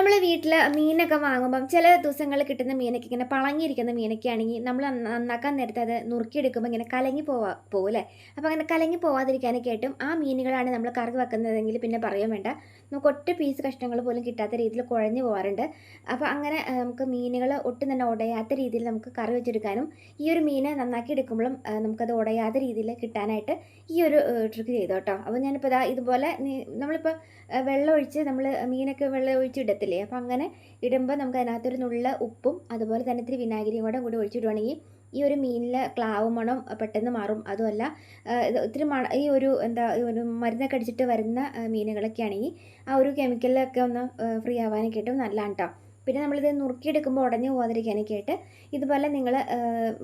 നമ്മൾ വീട്ടിൽ മീനൊക്കെ വാങ്ങുമ്പം ചില ദിവസങ്ങളിൽ കിട്ടുന്ന മീനൊക്കെ ഇങ്ങനെ പളങ്ങിയിരിക്കുന്ന മീനൊക്കെ ആണെങ്കിൽ നമ്മൾ നന്നാക്കാൻ നേരത്തെ അത് നുറുക്കിയെടുക്കുമ്പോൾ ഇങ്ങനെ കലങ്ങി പോവാ പോകല്ലേ അപ്പോൾ അങ്ങനെ കലങ്ങി പോവാതിരിക്കാനൊക്കെ ആയിട്ടും ആ മീനുകളാണ് നമ്മൾ കറി വെക്കുന്നതെങ്കിൽ പിന്നെ പറയാൻ വേണ്ട. നമുക്ക് ഒറ്റ പീസ് കഷ്ണങ്ങൾ പോലും കിട്ടാത്ത രീതിയിൽ കുഴഞ്ഞു പോകാറുണ്ട് അപ്പോൾ അങ്ങനെ നമുക്ക് മീനുകൾ ഒട്ടും തന്നെ ഉടയാത്ത രീതിയിൽ നമുക്ക് കറി വെച്ചെടുക്കാനും ഈ ഒരു മീനെ നന്നാക്കി എടുക്കുമ്പോഴും നമുക്കത് ഉടയാത്ത രീതിയിൽ കിട്ടാനായിട്ട് ഈ ഒരു ട്രിക്ക് ചെയ്തു കേട്ടോ. അപ്പോൾ ഞാനിപ്പോൾ ഇതാ ഇതുപോലെ നമ്മളിപ്പോൾ വെള്ളമൊഴിച്ച് നമ്മൾ മീനൊക്കെ വെള്ളം ഒഴിച്ച് ഇടത്തില്ലേ അപ്പോൾ അങ്ങനെ ഇടുമ്പോൾ നമുക്ക് അതിനകത്തൊരു നുള്ള ഉപ്പും അതുപോലെ തന്നെ ഇത്തിരി വിനാഗിരിയും കൂടെ കൂടി ഒഴിച്ചിടുവാണെങ്കിൽ ഈ ഒരു മീനിലെ ക്ലാവ് മണം പെട്ടെന്ന് മാറും. അതുമല്ല ഒത്തിരി മണ ഈ ഒരു എന്താ ഒരു മരുന്നൊക്കെ അടിച്ചിട്ട് വരുന്ന മീനുകളൊക്കെ ആണെങ്കിൽ ആ ഒരു കെമിക്കലൊക്കെ ഒന്ന് ഫ്രീ ആവാനൊക്കെ ആയിട്ടും നല്ലതാണ് കേട്ടോ പിന്നെ നമ്മളിത് നുറുക്കിയെടുക്കുമ്പോൾ ഉടഞ്ഞു പോകാതിരിക്കാനൊക്കെ ആയിട്ട് ഇതുപോലെ നിങ്ങൾ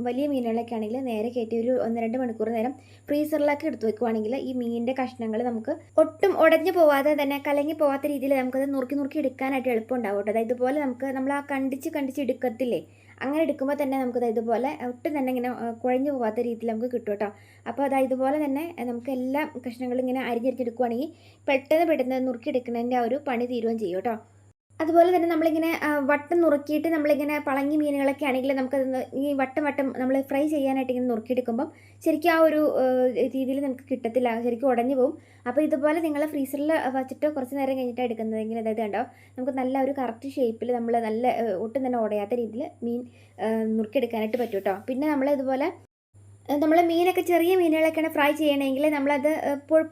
വലിയ മീനുകളൊക്കെ ആണെങ്കിൽ നേരെ കയറ്റി ഒരു ഒന്ന് രണ്ട് മണിക്കൂർ നേരം ഫ്രീസറിലൊക്കെ എടുത്ത് വെക്കുവാണെങ്കിൽ ഈ മീനിന്റെ കഷ്ണങ്ങൾ നമുക്ക് ഒട്ടും ഉടഞ്ഞു പോവാതെ തന്നെ കലങ്ങി പോവാത്ത രീതിയിൽ നമുക്കത് നുറുക്കി നുറുക്കി എടുക്കാനായിട്ട് എളുപ്പമുണ്ടാവും കേട്ടോ. അതായത് ഇതുപോലെ നമുക്ക് നമ്മൾ ആ കണ്ടിച്ച് കണ്ടിച്ച് എടുക്കത്തില്ലേ? അങ്ങനെ എടുക്കുമ്പോൾ തന്നെ നമുക്കത് ഇതുപോലെ ഒട്ടും തന്നെ ഇങ്ങനെ കുഴഞ്ഞു പോവാത്ത രീതിയിൽ നമുക്ക് കിട്ടും കേട്ടോ. അപ്പോൾ അതായത് ഇതുപോലെ തന്നെ നമുക്ക് എല്ലാ കഷ്ണങ്ങളും ഇങ്ങനെ അരിഞ്ഞരിഞ്ഞെടുക്കുവാണെങ്കിൽ പെട്ടെന്ന് പെട്ടെന്ന് നുറുക്കി എടുക്കുന്നതിന്റെ ആ ഒരു പണി തീരുകയും ചെയ്യും കേട്ടോ. അതുപോലെ തന്നെ നമ്മളിങ്ങനെ വട്ടം നുറുക്കിയിട്ട് നമ്മളിങ്ങനെ പളങ്ങി മീനുകളൊക്കെ ആണെങ്കിൽ നമുക്കത് ഈ വട്ടം വട്ടം നമ്മൾ ഫ്രൈ ചെയ്യാനായിട്ട് ഇങ്ങനെ നുറുക്കിയെടുക്കുമ്പം ശരിക്കും ആ ഒരു രീതിയിൽ നമുക്ക് കിട്ടത്തില്ല. ശരിക്കും ഉടഞ്ഞു പോകും അപ്പോൾ ഇതുപോലെ നിങ്ങൾ ഫ്രീസറിൽ വച്ചിട്ട് കുറച്ച് നേരം കഴിഞ്ഞിട്ട് എടുക്കുന്നതെങ്കിൽ അതായത് കണ്ടോ നമുക്ക് നല്ല ഒരു കറക്റ്റ് ഷേപ്പിൽ നമ്മൾ നല്ല ഒട്ടും തന്നെ ഉടയാത്ത രീതിയിൽ മീൻ നുറുക്കിയെടുക്കാനായിട്ട് പറ്റും കേട്ടോ പിന്നെ നമ്മൾ ഇതുപോലെ നമ്മൾ മീനൊക്കെ ചെറിയ മീനുകളൊക്കെയാണ് ഫ്രൈ ചെയ്യണമെങ്കിൽ നമ്മളത്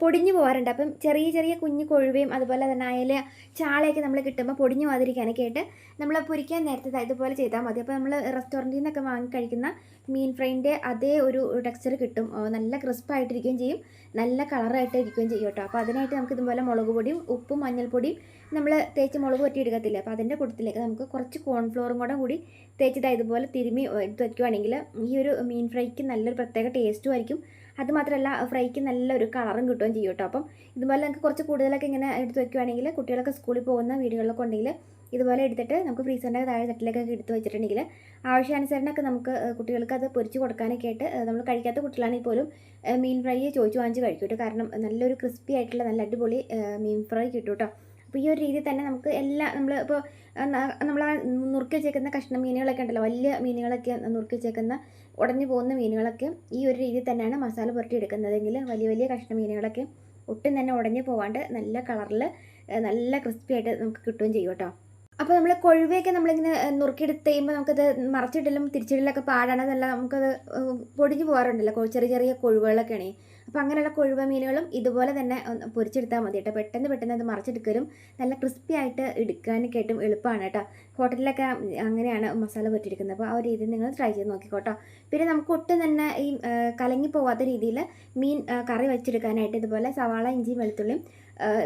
പൊടിഞ്ഞു പോകാറുണ്ട് അപ്പം ചെറിയ ചെറിയ കുഞ്ഞു കൊഴുവയും അതുപോലെ തന്നെ അയല ചാളയൊക്കെ നമ്മൾ കിട്ടുമ്പോൾ പൊടിഞ്ഞു പോകാതിരിക്കാനൊക്കെ ആയിട്ട് നമ്മൾ പൊരിക്കാൻ നേരത്തെ ഇതുപോലെ ചെയ്താൽ മതി. അപ്പോൾ നമ്മൾ റെസ്റ്റോറന്റിൽ നിന്നൊക്കെ വാങ്ങി കഴിക്കുന്ന മീൻ ഫ്രൈന്റെ അതേ ഒരു ടെക്സ്ചർ കിട്ടും. നല്ല ക്രിസ്പായിട്ടിരിക്കുകയും ചെയ്യും. നല്ല കളറായിട്ട് ഇരിക്കുകയും ചെയ്യും കേട്ടോ. അപ്പോൾ അതിനായിട്ട് നമുക്ക് ഇതുപോലെ മുളക് പൊടിയും ഉപ്പും മഞ്ഞൾപ്പൊടിയും നമ്മൾ തേച്ച് മുളക് പൊട്ടി എടുക്കത്തില്ല? അപ്പോൾ അതിന്റെ കൂട്ടത്തിലേക്ക് നമുക്ക് കുറച്ച് കോൺഫ്ലോറും കൂടെ കൂടി തേച്ചിട്ട് ഇതുപോലെ തിരുമി എടുത്ത് വയ്ക്കുവാണെങ്കിൽ ഈ ഒരു മീൻ ഫ്രൈക്ക് നല്ലൊരു പ്രത്യേക ടേസ്റ്റും ആയിരിക്കും. അത് മാത്രമല്ല ഫ്രൈക്ക് നല്ലൊരു കളറും കിട്ടുകയും ചെയ്യും കേട്ടോ. അപ്പം ഇതുപോലെ നമുക്ക് കുറച്ച് കൂടുതലൊക്കെ ഇങ്ങനെ എടുത്ത് വെക്കുവാണെങ്കിൽ കുട്ടികളൊക്കെ സ്കൂളിൽ പോകുന്ന വീടുകളിലൊക്കെ ഉണ്ടെങ്കിൽ ഇതുപോലെ എടുത്തിട്ട് നമുക്ക് ഫ്രീസറിന്റെ താഴെ തട്ടിലേക്കൊക്കെ എടുത്ത് വെച്ചിട്ടുണ്ടെങ്കിൽ ആവശ്യാനുസരണമൊക്കെ നമുക്ക് കുട്ടികൾക്ക് അത് പൊരിച്ച് കൊടുക്കാനൊക്കെ ആയിട്ട് നമ്മൾ കഴിക്കാത്ത കുട്ടികളാണെങ്കിൽ പോലും മീൻ ഫ്രൈ ചോദിച്ചു വാങ്ങിച്ച് കഴിക്കും കാരണം നല്ലൊരു ക്രിസ്പി ആയിട്ടുള്ള നല്ല അടിപൊളി മീൻ ഫ്രൈ കിട്ടും കേട്ടോ. അപ്പോൾ ഈ ഒരു രീതിയിൽ തന്നെ നമുക്ക് എല്ലാ നമ്മൾ ഇപ്പോൾ നമ്മൾ നുറുക്കി വെച്ചേക്കുന്ന കഷ്ണം മീനുകളൊക്കെ ഉണ്ടല്ലോ വലിയ മീനുകളൊക്കെ നുറുക്കി വെച്ചേക്കുന്ന ഉടഞ്ഞു പോകുന്ന മീനുകളൊക്കെ ഈ ഒരു രീതിയിൽ തന്നെയാണ് മസാല പുരട്ടി എടുക്കുന്നതെങ്കിൽ വലിയ വലിയ കഷ്ണം മീനുകളൊക്കെ ഒട്ടും തന്നെ ഉടഞ്ഞു പോവാണ്ട് നല്ല കളറിൽ നല്ല ക്രിസ്പി ആയിട്ട് നമുക്ക് കിട്ടുകയും ചെയ്യും കേട്ടോ. അപ്പോൾ നമ്മൾ കൊഴുവയൊക്കെ നമ്മളിങ്ങനെ നുറുക്കിയെടുത്ത് കഴിയുമ്പോൾ നമുക്കത് മറച്ചിടലും തിരിച്ചിടലൊക്കെ പാടാണ് അതല്ല നമുക്കത് പൊടിഞ്ഞു പോകാറുണ്ടല്ലോ. ചെറിയ ചെറിയ കൊഴുവകളൊക്കെ ആണ് അപ്പോൾ അങ്ങനെയുള്ള കൊഴുവ മീനുകളും ഇതുപോലെ തന്നെ പൊരിച്ചെടുത്താൽ മതി കേട്ടോ. പെട്ടെന്ന് പെട്ടെന്ന് അത് മറിച്ചെടുക്കലും നല്ല ക്രിസ്പി ആയിട്ട് എടുക്കാനൊക്കെ ആയിട്ടും എളുപ്പമാണ് കേട്ടോ. ഹോട്ടലിലൊക്കെ അങ്ങനെയാണ് മസാല പൊരിച്ചെടുക്കുന്നത് അപ്പോൾ ആ ഒരു രീതിയിൽ നിങ്ങൾ ട്രൈ ചെയ്ത് നോക്കിക്കോട്ടോ പിന്നെ നമുക്ക് ഒട്ടും തന്നെ ഈ കലങ്ങി പോവാത്ത രീതിയിൽ മീൻ കറി വെച്ചെടുക്കാനായിട്ട് ഇതുപോലെ സവാള ഇഞ്ചിയും വെളുത്തുള്ളിയും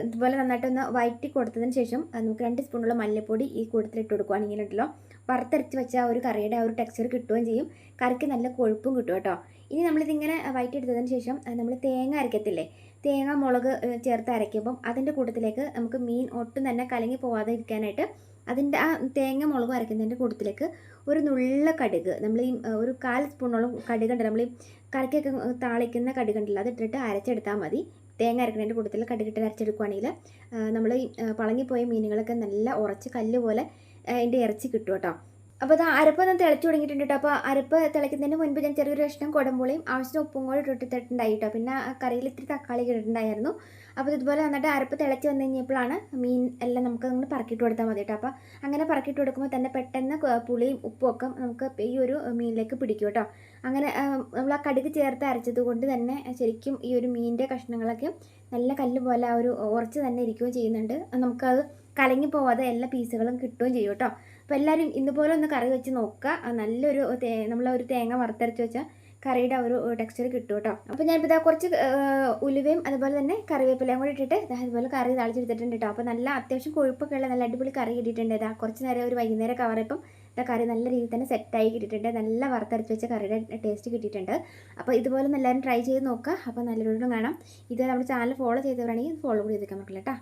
ഇതുപോലെ നന്നായിട്ടൊന്ന് വയറ്റി കൊടുത്തതിന് ശേഷം നമുക്ക് രണ്ട് സ്പൂണുള്ള മല്ലിപ്പൊടി ഈ കൂട്ടത്തിലിട്ട് കൊടുക്കുകയാണെങ്കിൽ ഉണ്ടല്ലോ വറുത്തരച്ച് വെച്ച ആ ഒരു കറിയുടെ ആ ഒരു ടെക്സ്ചർ കിട്ടുകയും ചെയ്യും. കറിക്ക് നല്ല കൊഴുപ്പും കിട്ടും കേട്ടോ. ഇനി നമ്മളിതിങ്ങനെ വയറ്റി എടുത്തതിന് ശേഷം നമ്മൾ തേങ്ങ അരയ്ക്കത്തില്ലേ തേങ്ങ മുളക് ചേർത്ത് അരയ്ക്കുമ്പം അതിന്റെ കൂട്ടത്തിലേക്ക് നമുക്ക് മീൻ ഒട്ടും തന്നെ കലങ്ങി പോവാതെ ഇരിക്കാനായിട്ട് അതിന്റെ ആ തേങ്ങ മുളകും അരയ്ക്കുന്നതിന്റെ കൂട്ടത്തിലേക്ക് ഒരു നുള്ള കടുക് നമ്മൾ ഈ ഒരു കാൽ സ്പൂണോളം കടുക് ഉണ്ടല്ലോ നമ്മൾ ഈ കറിക്കൊക്കെ താളിക്കുന്ന കടുക് ഉണ്ടല്ലോ അതിട്ടിട്ട് അരച്ചെടുത്താൽ മതി. തേങ്ങ അരക്കുന്നതിന്റെ കൂട്ടത്തിൽ കടുകിട്ട് അരച്ചെടുക്കുകയാണെങ്കിൽ നമ്മൾ ഈ പോയ പളങ്ങിപ്പോയ മീനുകളൊക്കെ നല്ല ഉറച്ച് കല്ല് പോലെ അതിന്റെ ഇറച്ചി കിട്ടും കേട്ടോ. അപ്പോൾ അത് അരപ്പ് ഒന്ന് തിളച്ച് തുടങ്ങിയിട്ടുണ്ട് കേട്ടോ അപ്പോൾ അരപ്പ് തിളയ്ക്കുന്നതിന് മുൻപ് ഞാൻ ചെറിയൊരു കഷ്ണം കുടമ്പുളിയും ആവശ്യത്തിന് ഉപ്പും കൂടി ഇട്ടിട്ടുണ്ടായി കേട്ടോ പിന്നെ കറിയിൽ ഇത്തിരി തക്കാളി ഇട്ടിട്ടുണ്ടായിരുന്നു. അപ്പോൾ ഇതുപോലെ നന്നായിട്ട് അരപ്പ് തിളച്ച് വന്നു കഴിഞ്ഞപ്പോഴാണ് മീൻ എല്ലാം നമുക്ക് അങ്ങനെ പറക്കിട്ട് കൊടുത്താൽ മതി കേട്ടോ അപ്പോൾ അങ്ങനെ പറക്കിട്ട് കൊടുക്കുമ്പോൾ തന്നെ പെട്ടെന്ന് പുളിയും ഉപ്പും ഒക്കെ നമുക്ക് ഈ ഒരു മീനിലേക്ക് പിടിക്കും കേട്ടോ അങ്ങനെ നമ്മൾ ആ കടുക് ചേർത്ത് അരച്ചത് കൊണ്ട് തന്നെ ശരിക്കും ഈ ഒരു മീനിന്റെ കഷ്ണങ്ങളൊക്കെ നല്ല കല്ല് പോലെ ആ ഒരു ഉറച്ച് തന്നെ ഇരിക്കുകയും ചെയ്യുന്നുണ്ട്. നമുക്കത് കലങ്ങി പോവാതെ എല്ലാ പീസുകളും കിട്ടുകയും ചെയ്യും കേട്ടോ അപ്പോൾ എല്ലാവരും ഇതുപോലെ ഒന്ന് കറി വെച്ച് നോക്കുക. നല്ലൊരു തേ നമ്മളൊരു തേങ്ങ വറുത്തരച്ച് വെച്ചാൽ കറിയുടെ ഒരു ടെക്സ്ചർ കിട്ടും കേട്ടോ. അപ്പോൾ ഞാനിപ്പോൾ ഇതാ കുറച്ച് ഉലുവയും അതുപോലെ തന്നെ കറിവേപ്പിലയും കൂടി ഇട്ടിട്ട് അതുപോലെ കറി താളിച്ചെടുത്തിട്ടുണ്ട് കേട്ടോ. അപ്പോൾ നല്ല അത്യാവശ്യം കൊഴുപ്പൊക്കെ ഉള്ള നല്ല അടിപൊളി കറി കിട്ടിയിട്ടുണ്ട് ഇതാ കുറച്ച് നേരം ഒരു വൈകുന്നേരം കവറിപ്പം ഇതാ കറി നല്ല രീതിയിൽ തന്നെ സെറ്റായി കിട്ടിയിട്ടുണ്ട്. നല്ല വറുത്തരച്ച് വെച്ച കറിയുടെ ടേസ്റ്റ് കിട്ടിയിട്ടുണ്ട്. അപ്പോൾ ഇതുപോലെ എല്ലാവരും ട്രൈ ചെയ്ത് നോക്കുക. അപ്പോൾ നല്ലൊരു കാണാം. ഇത് നമ്മുടെ ചാനൽ ഫോളോ ചെയ്തവരാണെങ്കിൽ ഫോളോ കൂടി ചെയ്തേക്കാൻ പറ്റില്ല കേട്ടോ